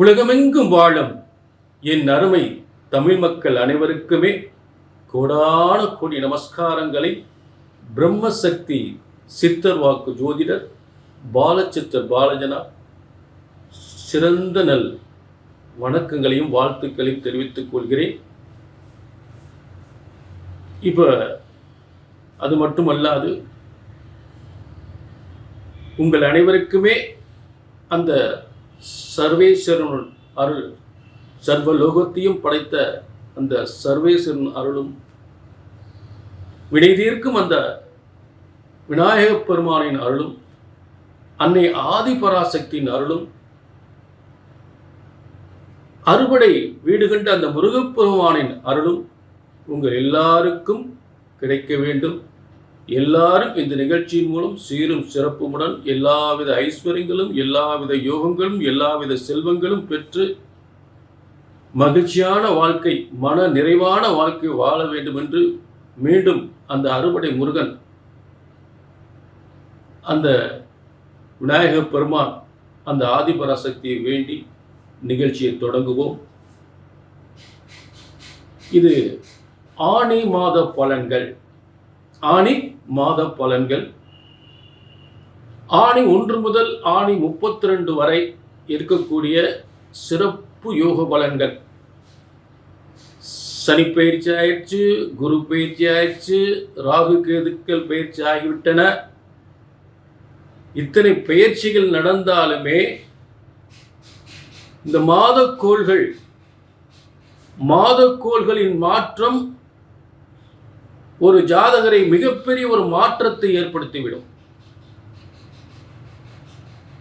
உலகமெங்கும் வாழும் என் அருமை தமிழ் மக்கள் அனைவருக்குமே கோடான கோடி நமஸ்காரங்களை. பிரம்மசக்தி சித்தர் வாக்கு ஜோதிடர் பாலச்சித்தர் பாலஜனா சிறந்த நல் வணக்கங்களையும் வாழ்த்துக்களையும் தெரிவித்துக் கொள்கிறேன். இப்போ அது மட்டுமல்லாது உங்கள் அனைவருக்குமே அந்த சர்வேஸ்வரன் அருள் சர்வ லோகத்தையும் படைத்த அந்த சர்வேஸ்வரன் அருளும் வினை தீர்க்கும் அந்த விநாயகப் பெருமானின் அருளும் அன்னை ஆதிபராசக்தியின் அருளும். அறுபடை வீடு கண்ட அந்த முருகப்பெருமானின் அருளும் உங்கள் எல்லாருக்கும் கிடைக்க வேண்டும். எல்லாரும் இந்த நிகழ்ச்சியின் மூலம் சீரும் சிறப்புமுடன் எல்லாவித ஐஸ்வர்யங்களும் எல்லாவித யோகங்களும் எல்லாவித செல்வங்களும் பெற்று மகிழ்ச்சியான வாழ்க்கை மன நிறைவான வாழ்க்கை வாழ வேண்டும் என்று மீண்டும் அந்த அறுபடை முருகன் அந்த விநாயக பெருமான் அந்த ஆதிபராசக்தியை வேண்டி நிகழ்ச்சியை தொடங்குவோம். இது ஆணி மாத பலன்கள். ஆணி மாத பலன்கள். ஆணி ஒன்று முதல் ஆணி முப்பத்தி ரெண்டு வரை இருக்கக்கூடிய சிறப்பு யோக பலன்கள். சனி பயிற்சி ஆயிடுச்சு குரு பயிற்சி ஆயிடுச்சு ராகு கேதுக்கள் பயிற்சி ஆகிவிட்டன. இத்தனை பயிற்சிகள் நடந்தாலுமே இந்த மாதக்கோள்கள் மாதக்கோள்களின் மாற்றம் ஒரு ஜாதகரை மிகப்பெரிய ஒரு மாற்றத்தை ஏற்படுத்திவிடும்.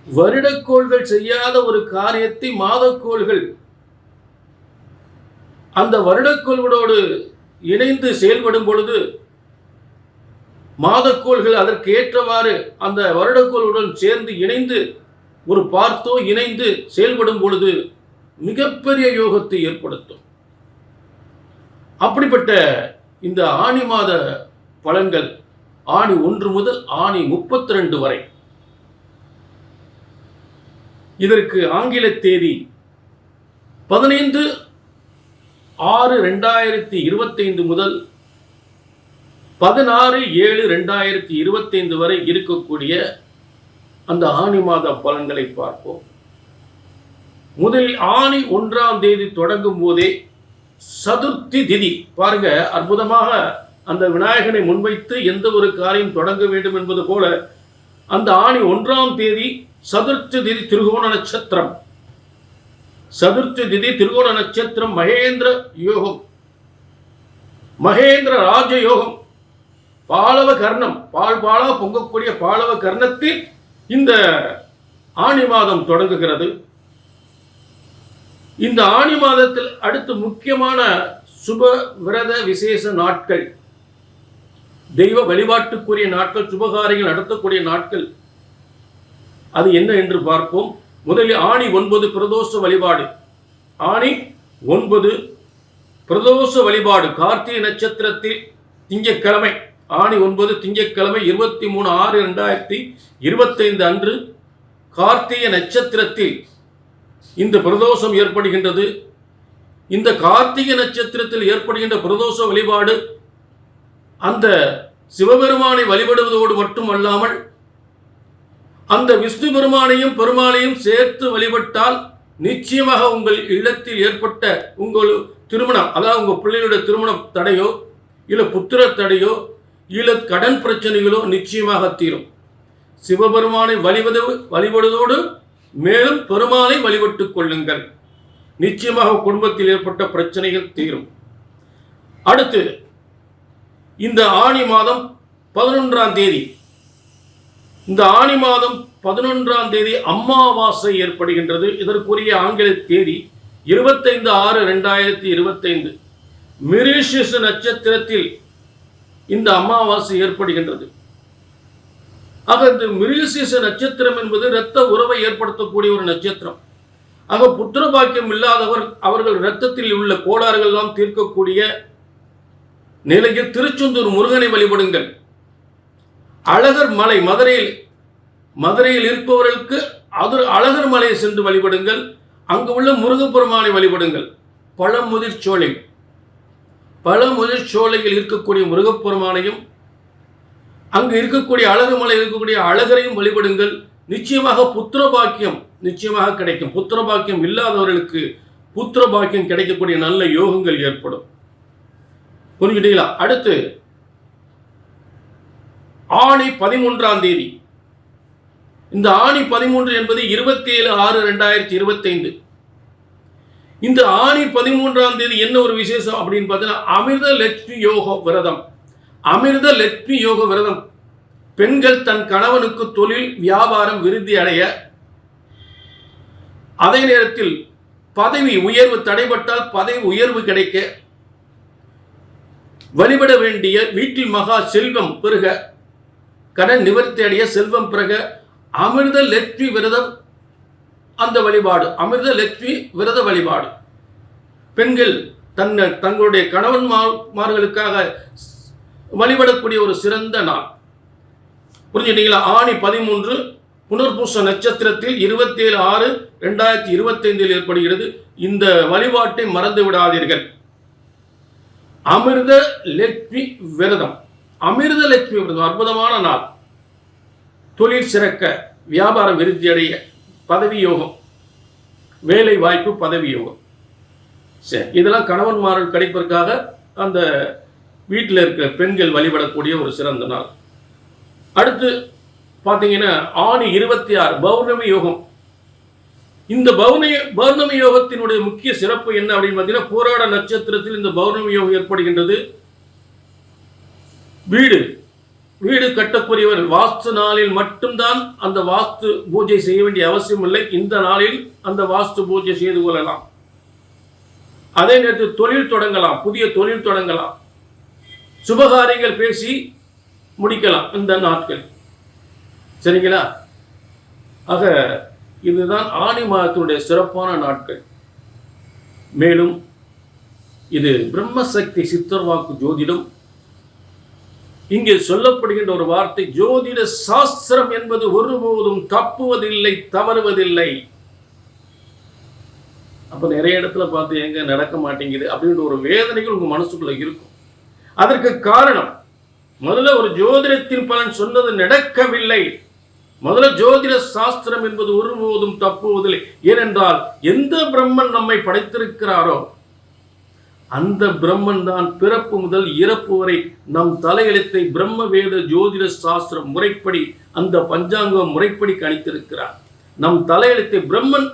வருடக்கோள்கள் செய்யாத ஒரு காரியத்தை மாதக்கோள்கள் அந்த வருடக்கோள்களோடு இணைந்து செயல்படும் பொழுது மாதக்கோள்கள் அதற்கு ஏற்றவாறு அந்த வருடக்கோளுடன் சேர்ந்து இணைந்து ஒரு பார்த்தோ இணைந்து செயல்படும் பொழுது மிகப்பெரிய யோகத்தை ஏற்படுத்தும். அப்படிப்பட்ட இந்த ஆணி மாத பலன்கள் ஆணி ஒன்று முதல் ஆணி முப்பத்தி ரெண்டு வரை. இதற்கு ஆங்கில தேதி பதினைந்து ஆறு ரெண்டாயிரத்தி இருபத்தைந்து முதல் பதினாறு ஏழு ரெண்டாயிரத்தி இருபத்தைந்து வரை இருக்கக்கூடிய அந்த ஆணி மாத பலன்களை பார்ப்போம். முதலில் ஆணி ஒன்றாம் தேதி தொடங்கும் போதே சதுர்த்தி திதி. பாருங்க அற்புதமாக அந்த விநாயகனை முன்வைத்து எந்த ஒரு காரியம் தொடங்க வேண்டும் என்பது போல அந்த ஆணி ஒன்றாம் தேதி சதுர்த்தி திதி திருகோண நட்சத்திரம். சதுர்த்தி திதி திருகோண நட்சத்திரம் மகேந்திர யோகம். மகேந்திர ராஜ யோகம் பாலவ கர்ணம். பால் பாலா பொங்கக்கூடிய பாலவ கர்ணத்தில் இந்த ஆணி மாதம் தொடங்குகிறது. இந்த ஆணி மாதத்தில் அடுத்து முக்கியமான சுப விரத விசேஷ நாட்கள் தெய்வ வழிபாட்டுக்குரிய நாட்கள் சுபகாரியங்கள் நடத்தக்கூடிய நாட்கள் அது என்ன என்று பார்ப்போம். முதலில் ஆணி ஒன்பது பிரதோஷ வழிபாடு. ஆணி ஒன்பது பிரதோஷ வழிபாடு. கார்த்திகை நட்சத்திரத்தில் திங்கட்கிழமை ஆணி ஒன்பது திங்கட்கிழமை இருபத்தி மூணு ஆறு ரெண்டாயிரத்தி இருபத்தைந்து அன்று கார்த்திகை நட்சத்திரத்தில் இந்த பிரதோஷம் ஏற்படுகின்றது. இந்த கார்த்திகை நட்சத்திரத்தில் ஏற்படுகின்ற பிரதோஷ வழிபாடு அந்த சிவபெருமானை வழிபடுவதோடு மட்டுமல்லாமல் அந்த விஷ்ணு பெருமானையும் பெருமானையும் சேர்த்து வழிபட்டால் நிச்சயமாக உங்கள் இல்லத்தில் ஏற்பட்ட உங்கள் திருமணம் அதாவது உங்கள் பிள்ளைகளுடைய திருமணம் தடையோ இல்லை புத்திர தடையோ இல்லை கடன் பிரச்சனைகளோ நிச்சயமாக தீரும். சிவபெருமானை வழிபது வழிபடுவதோடு மேலும் பெருமானை வழிபட்டுக் கொள்ளுங்கள். நிச்சயமாக குடும்பத்தில் ஏற்பட்ட பிரச்சனைகள் தீரும். அடுத்து இந்த ஆணி மாதம் பதினொன்றாம் தேதி. இந்த ஆணி மாதம் பதினொன்றாம் தேதி அமாவாசை ஏற்படுகின்றது. இதற்குரிய ஆங்கில தேதி இருபத்தைந்து ஆறு ரெண்டாயிரத்தி இருபத்தைந்து. மிரிஷிஸ் நட்சத்திரத்தில் இந்த அமாவாசை ஏற்படுகின்றது. ஆக இந்த மிருகசீச நட்சத்திரம் என்பது இரத்த உறவை ஏற்படுத்தக்கூடிய ஒரு நட்சத்திரம். ஆக புத்திர பாக்கியம் இல்லாதவர் அவர்கள் இரத்தத்தில் உள்ள கோளாறுகள் எல்லாம் தீர்க்கக்கூடிய நிலையில் திருச்செந்தூர் முருகனை வழிபடுங்கள். அழகர் மலை மதுரையில் மதுரையில் இருப்பவர்களுக்கு அது அழகர் மலையை சென்று வழிபடுங்கள். அங்கு உள்ள முருகப்பெருமானை வழிபடுங்கள். பழமுதிர் சோலை பழமுதிர் சோலையில் இருக்கக்கூடிய முருகப்பெருமானையும் அங்கு இருக்கக்கூடிய அழகு மலை இருக்கக்கூடிய அழகரையும் வழிபடுங்கள். நிச்சயமாக புத்திர பாக்கியம் நிச்சயமாக கிடைக்கும். புத்திர பாக்கியம் இல்லாதவர்களுக்கு புத்திர பாக்கியம் கிடைக்கக்கூடிய நல்ல யோகங்கள் ஏற்படும். புரிஞ்சுட்டீங்களா அடுத்து ஆணி பதிமூன்றாம் தேதி. இந்த ஆணி பதிமூன்று என்பது இருபத்தி ஏழு ஆறு ரெண்டாயிரத்தி இருபத்தைந்து. இந்த ஆணி பதிமூன்றாம் தேதி என்ன ஒரு விசேஷம் அப்படின்னு பார்த்தீங்கன்னா அமிர்த லட்சுமி யோக விரதம். அமிர்த லட்சுமி யோக விரதம். பெண்கள் தன் கணவனுக்கு தொழில் வியாபாரம் விருத்தி அடைய. அதே நேரத்தில் பதவி உயர்வு தடைபட்டால் பதவி உயர்வு கிடைக்க. வழிபட வேண்டிய வீட்டில் மகா செல்வம் பெருக. கடன் நிவர்த்தி அடைய செல்வம் பிறக அமிர்த லட்சுமி விரதம் அந்த வழிபாடு. அமிர்த லட்சுமி விரத வழிபாடு. பெண்கள் தன்னை தங்களுடைய கணவன்மார்களுக்காக வழிபடக்கூடிய ஒரு சிறந்த நாள். புரிஞ்சுட்டீங்களா? ஆணி பதிமூன்று புனர்பூச நட்சத்திரத்தில் இருபத்தேழு ஆறு ரெண்டாயிரத்தி இருபத்தைந்தில் ஏற்படுகிறது. இந்த வழிபாட்டை மறந்து விடாதீர்கள். அமிர்த லட்சுமி விரதம். அமிர்த லட்சுமி விரதம் அற்புதமான நாள். தொழில் சிறக்க வியாபாரம் விருத்தி அடைய பதவி யோகம். வேலை வாய்ப்பு பதவி யோகம். சரி இதெல்லாம் கணவன்மார்கள் கிடைப்பதற்காக அந்த வீட்டில் இருக்கிற பெண்கள் வழிபடக்கூடிய ஒரு சிறந்த நாள். அடுத்து பார்த்தீங்கன்னா ஆணி இருபத்தி ஆறு பௌர்ணமி யோகம். இந்த பௌர்ணமி பௌர்ணமி யோகத்தினுடைய முக்கிய சிறப்பு என்ன அப்படின்னு பார்த்தீங்கன்னா போராட நட்சத்திரத்தில் இந்த பௌர்ணமி யோகம் ஏற்படுகின்றது. வீடு வீடு கட்டக்கூடியவர் வாஸ்து நாளில் மட்டும்தான் அந்த வாஸ்து பூஜை செய்ய வேண்டிய அவசியம் இல்லை. இந்த நாளில் அந்த வாஸ்து பூஜை செய்து கொள்ளலாம். அதே நேரத்தில் தொழில் தொடங்கலாம் புதிய தொழில் தொடங்கலாம். சுபகாரியங்கள் பேசி முடிக்கலாம் இந்த நாட்கள். சரிங்களா? ஆக இதுதான் ஆணி மாதத்தினுடைய சிறப்பான நாட்கள். மேலும் இது பிரம்மசக்தி சித்தர்வாக்கு ஜோதிடம். இங்கே சொல்லப்படுகின்ற ஒரு வார்த்தை ஜோதிட சாஸ்திரம் என்பது ஒருபோதும் தப்புவதில்லை தவறுவதில்லை. அப்ப நிறைய இடத்துல பார்த்து எங்க நடக்க மாட்டேங்குது? அப்படின்ற ஒரு வேதனைகள் உங்க மனசுக்குள்ள இருக்கும். அதற்கு காரணம் முதல்ல ஒரு ஜோதிடத்தின் பலன் சொன்னது நடக்கவில்லை. முதல்ல ஜோதிட சாஸ்திரம் என்பது ஒருபோதும் தப்புவதில்லை. ஏனென்றால் எந்த பிரம்மன் நம்மை படைத்திருக்கிறாரோ அந்த பிரம்மன் தான் பிறப்பு முதல் இறப்பு வரை நம் தலையெழுத்தை பிரம்ம வேத ஜோதிட சாஸ்திரம் முறைப்படி அந்த பஞ்சாங்கம் முறைப்படி கணித்திருக்கிறார். நம் தலையெழுத்தை பிரம்மன்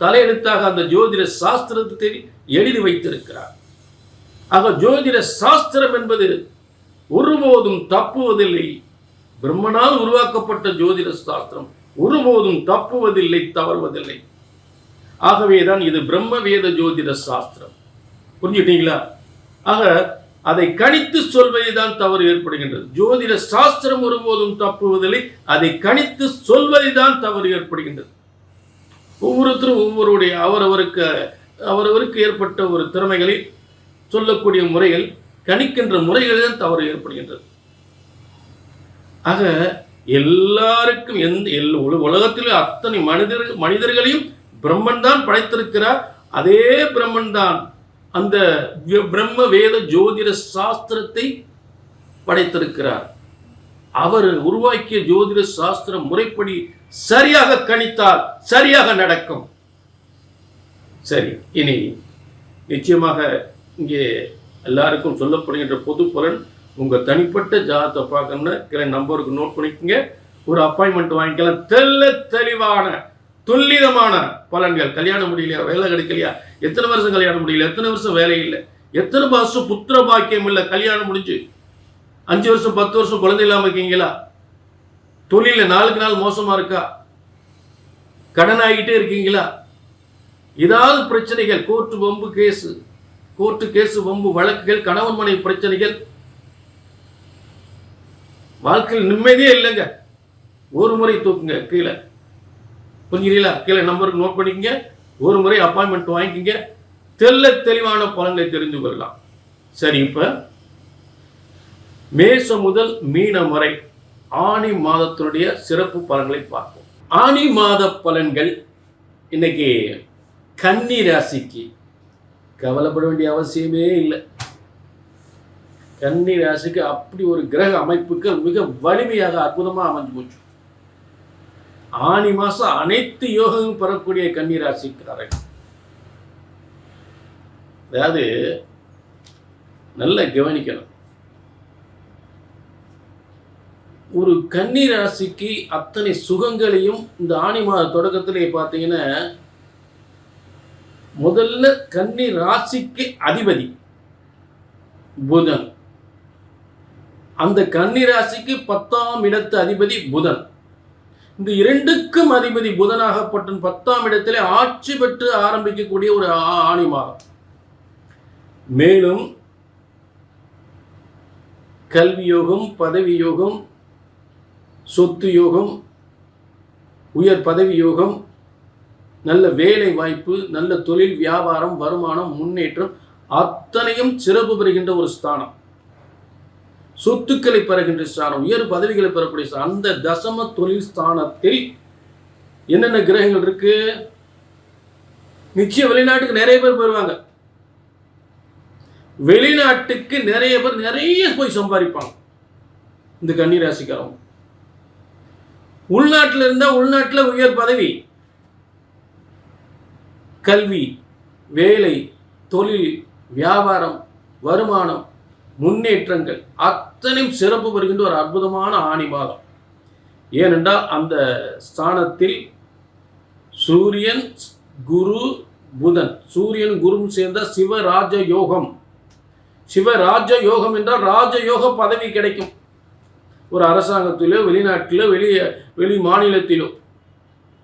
தலையெழுத்தாக அந்த ஜோதிட சாஸ்திரத்தை எழுதி வைத்திருக்கிறார். ஆக ஜோதிட சாஸ்திரம் என்பது ஒருபோதும் தப்புவதில்லை. பிரம்மனால் உருவாக்கப்பட்ட ஜோதிட சாஸ்திரம் ஒருபோதும் தப்புவதில்லை தவறுவதில்லை. ஆகவேதான் இது பிரம்ம வேத ஜோதிட சாஸ்திரம். புரிஞ்சுட்டீங்களா ஆக அதை கணித்து சொல்வதுதான் தவறு ஏற்படுகின்றது. ஜோதிட சாஸ்திரம் ஒருபோதும் தப்புவதில்லை அதை கணித்து சொல்வதுதான் தவறு ஏற்படுகின்றது. ஒவ்வொருத்தரும் ஒவ்வொருடைய அவரவருக்கு அவரவருக்கு ஏற்பட்ட ஒரு திறமைகளை சொல்லக்கூடிய முறையில் கணிக்கின்ற முறைகளில் தான் தவறு ஏற்படுகின்றது. ஆக எல்லாருக்கும் எந்த எல் உல- அத்தனை மனிதர் மனிதர்களையும் பிரம்மன் தான் படைத்திருக்கிறார். அதே பிரம்மன் தான் அந்த பிரம்ம வேத ஜோதிட சாஸ்திரத்தை படைத்திருக்கிறார். அவர் உருவாக்கிய ஜோதிட சாஸ்திர முறைப்படி சரியாக கணித்தால் சரியாக நடக்கும். சரி இனி நிச்சயமாக இங்கே எல்லாருக்கும் சொல்லப்படுகின்ற பொது பலன் உங்கள் தனிப்பட்ட ஜாதத்தை பார்க்கணும்னா கிளை நம்பருக்கு நோட் பண்ணிக்கோங்க. ஒரு அப்பாயின்மெண்ட் வாங்கிக்கலாம். தெல்ல தெளிவான துல்லிதமான பலன்கள். கல்யாணம் முடியலையா? வேலை கிடைக்கலையா? எத்தனை வருஷம் கல்யாணம் முடியல? எத்தனை வருஷம் வேலை இல்லை? எத்தனை வருஷம் புத்திர பாக்கியம் இல்லை? கல்யாணம் முடிஞ்சு. அஞ்சு வருஷம் பத்து வருஷம் குழந்தை இல்லாமல் இருக்கீங்களா? தொழிலில் நாளுக்கு நாள் மோசமாக இருக்கா? கடன் ஆகிட்டே இருக்கீங்களா? ஏதாவது பிரச்சனைகள் கோர்ட்டு பம்பு கேஸு கோர்ட்டு கேசு வம்பு வழக்குகள் கணவன் மனைவி பிரச்சனைகள். வாழ்க்கையில் நிம்மதியே இல்லைங்க. ஒரு முறை தூக்குங்க கீழே. புரிஞ்சுக்கிறீங்களா? கீழே நம்பருக்கு நோட் பண்ணிக்கங்க. ஒரு முறை அப்பாயின்மெண்ட் வாங்கிக்கிங்க. தெல்ல தெளிவான பலன்களை தெரிந்து கொள்ளலாம். சரி இப்போ மேசம் முதல் மீனம் வரை ஆணி மாதத்தினுடைய சிறப்பு பலன்களை பார்ப்போம். ஆணி மாத பலன்கள் இன்னைக்கு கன்னி ராசிக்கு கவலைப்பட வேண்டிய அவசியமே இல்லை. கன்னி ராசிக்கு அப்படி ஒரு கிரக அமைப்புகள் மிக வலிமையாக அற்புதமாக அமைஞ்சு போச்சு. ஆனி மாசம் அனைத்து யோகமும் பெறக்கூடிய கன்னி ராசிக்காரர்கள். அதாவது நல்லா கவனிக்கணும். ஒரு கன்னி ராசிக்கு அத்தனை சுகங்களையும் இந்த ஆணி மாத தொடக்கத்திலே பார்த்தீங்கன்னா முதல்ல கன்னி ராசிக்கு அதிபதி புதன். அந்த கன்னி ராசிக்கு பத்தாம் இடத்து அதிபதி புதன். இந்த இரண்டுக்கும் அதிபதி புதனாகப்பட்ட பத்தாம் இடத்திலே ஆட்சி பெற்று ஆரம்பிக்கக்கூடிய ஒரு ஆணி மாதம். மேலும் கல்வி யோகம் பதவி யோகம் சொத்து யோகம் உயர் பதவி யோகம் நல்ல வேலை வாய்ப்பு நல்ல தொழில் வியாபாரம் வருமானம் முன்னேற்றம் அத்தனையும் சிறப்பு பெறுகின்ற ஒரு ஸ்தானம். சொத்துக்களை பெறுகின்ற ஸ்தானம் உயர் பதவிகளை பெறக்கூடிய அந்த தசம தொழில் ஸ்தானத்தில் என்னென்ன கிரகங்கள் இருக்கு? நிச்சயம் வெளிநாட்டுக்கு நிறைய பேர் போயிருவாங்க. வெளிநாட்டுக்கு நிறைய பேர் நிறைய போய் சம்பாதிப்பாங்க. இந்த கன்னி ராசிக்காரங்க உள்நாட்டில் இருந்தால் உள்நாட்டில் உயர் பதவி. கல்வி வேலை தொழில் வியாபாரம் வருமானம் முன்னேற்றங்கள் அத்தனையும் சிறப்பு வருகின்ற ஒரு அற்புதமான ஆணி மாதம் ஏனென்றால் அந்த ஸ்தானத்தில் சூரியன் குரு புதன். சூரியன் குருவும் சேர்ந்த சிவராஜ யோகம். சிவராஜ யோகம் என்றால் ராஜயோக பதவி கிடைக்கும். ஒரு அரசாங்கத்திலோ வெளிநாட்டிலோ வெளியே வெளி மாநிலத்திலோ.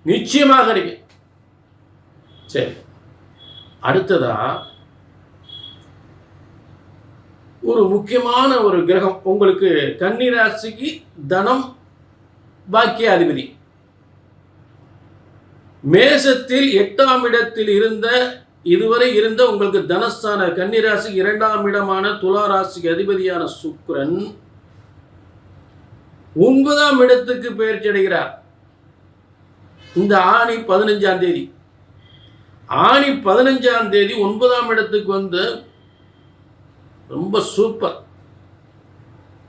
நிச்சயமாக கிடைக்கும். சரி. அடுத்ததா ஒரு முக்கியமான ஒரு கிரகம் உங்களுக்கு கன்னி ராசிக்கு தனம் பாக்கியாதிபதி. மேசத்தில் எட்டாம் இடத்தில் இருந்த இதுவரை இருந்த உங்களுக்கு தனஸ்தான கன்னிராசி இரண்டாம் இடமான துலா ராசிக்கு அதிபதியான சுக்ரன் ஒன்பதாம் இடத்துக்கு பெயர்ச்சி அடைகிறார். இந்த ஆணி பதினஞ்சாம் தேதி. ஆணி பதினஞ்சாம் தேதி ஒன்பதாம் இடத்துக்கு வந்து ரொம்ப சூப்பர்.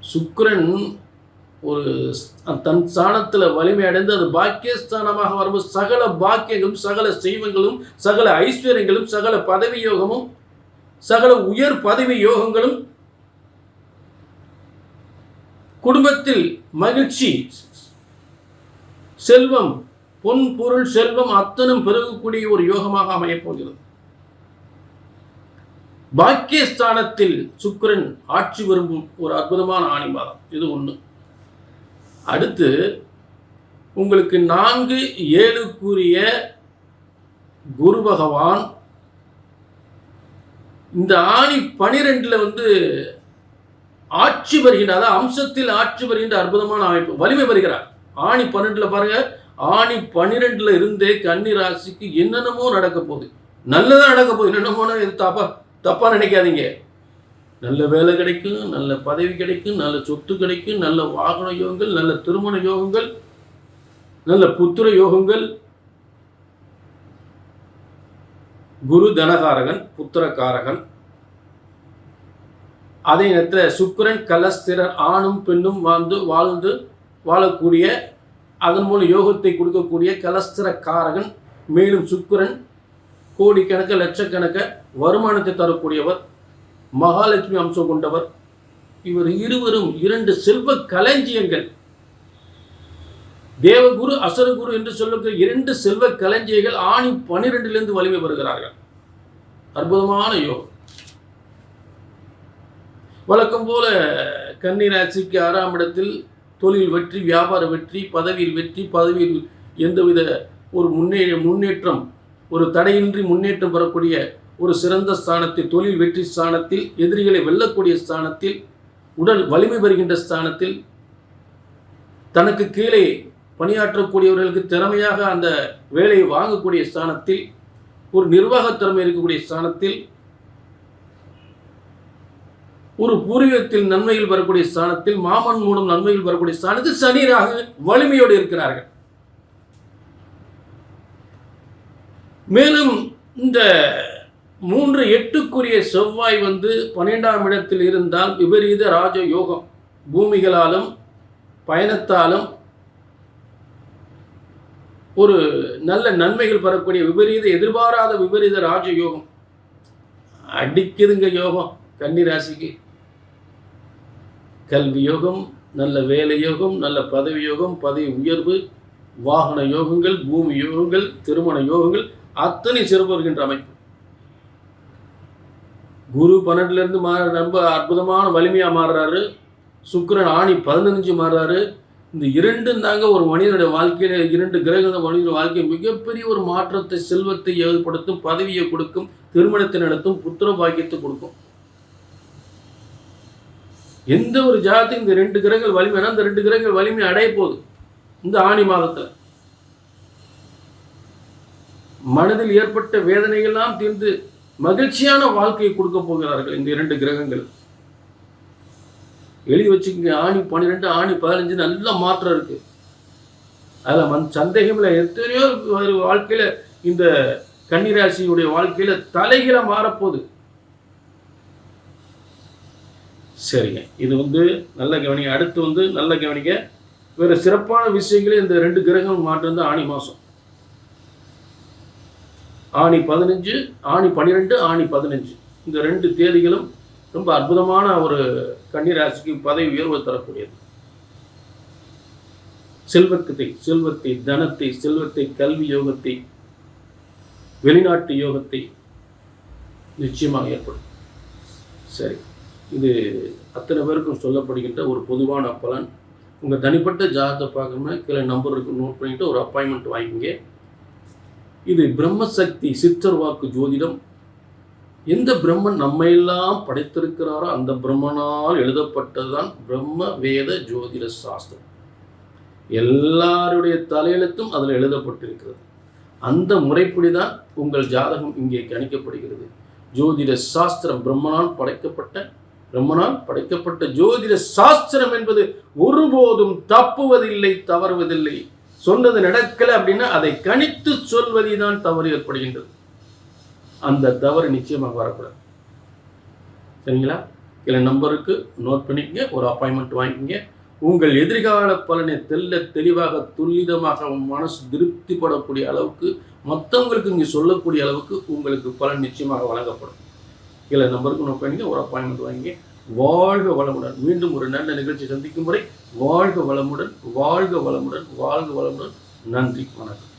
சுக்கரன் ஒரு தன் ஸ்தானத்தில் வலிமை அடைந்து அது பாக்கியஸ்தானமாக வரும்போது சகல பாக்கியங்களும் சகல செய்வங்களும் சகல ஐஸ்வர்யங்களும் சகல பதவி யோகமும் சகல உயர் பதவி யோகங்களும் குடும்பத்தில் மகிழ்ச்சி செல்வம் பொன் பொருள் செல்வம் அத்தனும் பெருகக்கூடிய ஒரு யோகமாக அமையப் போகிறது. பாக்கியஸ்தானத்தில் சுக்கரன் ஆட்சி விரும்பும் ஒரு அற்புதமான ஆணி மாதம் இது ஒன்று அடுத்து உங்களுக்கு நான்கு ஏழுக்குரிய குரு பகவான் இந்த ஆணி பனிரெண்டுல வந்து ஆட்சி வருகின்ற அதாவது அம்சத்தில் ஆட்சி வருகின்ற அற்புதமான அமைப்பு வலிமை வருகிறார் ஆணி பன்னெண்டில் பாருங்க ஆணி பன்னிரெண்டுல இருந்தே கன்னி ராசிக்கு என்னென்னமோ நடக்க போகுது. நல்லதாக நடக்க போகுது. என்னென்னமோ இது தப்பா தப்பா நினைக்காதீங்க. நல்ல வேலை கிடைக்கும் நல்ல பதவி கிடைக்கும் நல்ல சொத்து கிடைக்கும் நல்ல வாகன யோகங்கள் நல்ல திருமண யோகங்கள் நல்ல புத்திர யோகங்கள். குரு தனகாரகன் புத்திரகாரகன் அதே நேரத்தில் சுக்கிரன் கலஸ்திரர் ஆணும் பெண்ணும் வாழ்ந்து வாழ்ந்து வாழக்கூடிய அதன் மூலம் யோகத்தை கொடுக்கக்கூடிய கலஸ்திரக்காரகன் மேலும் சுக்கரன் கோடிக்கணக்க லட்சக்கணக்க வருமானத்தை தரக்கூடியவர் மகாலட்சுமி அம்சம் கொண்டவர். இவர் இருவரும் இரண்டு செல்வ களஞ்சியங்கள். தேவகுரு அசரகுரு என்று சொல்லக்கூடிய இரண்டு செல்வ களஞ்சியங்கள் ஆணி பனிரெண்டிலிருந்து வலிமை பெறுகிறார்கள். அற்புதமான யோகம். வழக்கம் போல கன்னிராசிக்கு ஆறாம் இடத்தில் தொழில் வெற்றி வியாபார வெற்றி பதவியில் வெற்றி பதவியில் எந்தவித ஒரு முன்னே முன்னேற்றம் ஒரு தடையின்றி முன்னேற்றம் பெறக்கூடிய ஒரு சிறந்த ஸ்தானத்தில் தொழில் வெற்றி ஸ்தானத்தில் எதிரிகளை வெல்லக்கூடிய ஸ்தானத்தில் உடல் வலிமை பெறுகின்ற ஸ்தானத்தில் தனக்கு கீழே பணியாற்றக்கூடியவர்களுக்கு திறமையாக அந்த வேலையை வாங்கக்கூடிய ஸ்தானத்தில் ஒரு நிர்வாகத் திறமை இருக்கக்கூடிய ஸ்தானத்தில் ஒரு பூர்வீகத்தில் நன்மையில் வரக்கூடிய ஸ்தானத்தில் மாமன் மூலம் நன்மையில் வரக்கூடிய ஸ்தானத்தில் சனிராக வலிமையோடு இருக்கிறார்கள். மேலும் இந்த மூன்று எட்டுக்குரிய செவ்வாய் வந்து பன்னிரெண்டாம் இடத்தில் இருந்தால் விபரீத ராஜ யோகம் பூமிகளாலும் பயணத்தாலும் ஒரு நல்ல நன்மைகள் பெறக்கூடிய விபரீத எதிர்பாராத விபரீத ராஜ யோகம் அடிக்குதுங்க யோகம் கன்னிராசிக்கு. கல்வி யோகம் நல்ல வேலை யோகம் நல்ல பதவி யோகம் பதவி உயர்வு வாகன யோகங்கள் பூமி யோகங்கள் திருமண யோகங்கள் அத்தனை சிறப்பு வருகின்ற அமைப்பு. குரு பன்னெண்டுலேருந்து மாற ரொம்ப அற்புதமான வலிமையாக மாறுறாரு. சுக்கரன் ஆணி பதினஞ்சு மாறுறாரு. இந்த இரண்டும் தாங்க ஒரு மனிதனுடைய வாழ்க்கையில இரண்டு கிரகங்கள் மனிதனுடைய வாழ்க்கையை மிகப்பெரிய ஒரு மாற்றத்தை செல்வத்தை ஏற்படுத்தும் பதவியை கொடுக்கும் திருமணத்தை நடத்தும் புத்திர பாக்கியத்தை கொடுக்கும். எந்த ஒரு ஜாதத்துக்கு இந்த ரெண்டு கிரகங்கள் வலிமைனா இந்த ரெண்டு கிரகங்கள் வலிமை அடைய போகுது. இந்த ஆணி மாதத்தில். மனதில் ஏற்பட்ட வேதனைகள்லாம் தீர்ந்து மகிழ்ச்சியான வாழ்க்கையை கொடுக்க போகிறார்கள் இந்த இரண்டு கிரகங்கள். எழுதி வச்சுக்கோங்க ஆணி பன்னிரெண்டு ஆணி பதினஞ்சு நல்ல மாற்றம் இருக்கு. அதில் மண் சந்தேகம் இல்லை எத்தனையோ ஒரு இந்த கன்னிராசியுடைய வாழ்க்கையில் தலைகீழ மாறப்போகுது. சரிங்க. இது வந்து நல்ல கவனிங்க. அடுத்து வந்து நல்ல கவனிங்க. வேறு சிறப்பான விஷயங்களே இந்த ரெண்டு கிரகம் மாற்றம் வந்து ஆணி மாதம் ஆணி பதினஞ்சு ஆணி பன்னிரெண்டு ஆணி பதினஞ்சு. இந்த ரெண்டு தேதிகளும் ரொம்ப அற்புதமான ஒரு கன்னிராசிக்கு பதவி உயர்வு தரக்கூடியது. செல்வத்தை செல்வத்தை தனத்தை செல்வத்தை கல்வி யோகத்தை வெளிநாட்டு யோகத்தை நிச்சயமாக ஏற்படும். சரி. இது அத்தனை பேருக்கும் சொல்லப்படுகின்ற ஒரு பொதுவான பலன். உங்கள் தனிப்பட்ட ஜாதகத்தை பார்க்கணும்னா கீழே நம்பர் இருக்கு நோட் பண்ணிவிட்டு ஒரு அப்பாயின்மெண்ட் வாங்கிங்க இது பிரம்மசக்தி சித்தர் வாக்கு ஜோதிடம். எந்த பிரம்மன் நம்மையெல்லாம் படைத்திருக்கிறாரோ அந்த பிரம்மனால் எழுதப்பட்டதுதான் பிரம்ம வேத ஜோதிட சாஸ்திரம். எல்லாருடைய தலையெழுத்தும் அதில் எழுதப்பட்டிருக்கிறது. அந்த முறைப்படி தான் உங்கள் ஜாதகம் இங்கே கணிக்கப்படுகிறது. ஜோதிட சாஸ்திரம் பிரம்மனால் படைக்கப்பட்ட பிரம்மனால் படைக்கப்பட்ட ஜோதிட சாஸ்திரம் என்பது ஒருபோதும் தப்புவதில்லை தவறுவதில்லை. சொன்னது நடக்கல அப்படின்னா அதை கணித்து சொல்வதிதான் தவறு ஏற்படுகின்றது. அந்த தவறு நிச்சயமாக வரக்கூடாது. சரிங்களா? இல்லை நம்பருக்கு நோட் பண்ணிக்கங்க ஒரு அப்பாயின்மெண்ட் வாங்கிக்கங்க. உங்கள் எதிர்கால பலனை தெல்ல தெளிவாக துல்லிதமாக மனசு திருப்திப்படக்கூடிய அளவுக்கு மற்றவங்களுக்கு இங்கே சொல்லக்கூடிய அளவுக்கு உங்களுக்கு பலன் நிச்சயமாக வழங்கப்படும். கீழே நம்பருக்கு நோட் பண்ணிங்க ஒரு அப்பாயின்மெண்ட் வாங்கி வாழ்க வளமுடன். மீண்டும் ஒரு நல்ல நிகழ்ச்சி சந்திக்கும் முறை வாழ்க வளமுடன் வாழ்க வளமுடன் வாழ்க வளமுடன். நன்றி வணக்கம்.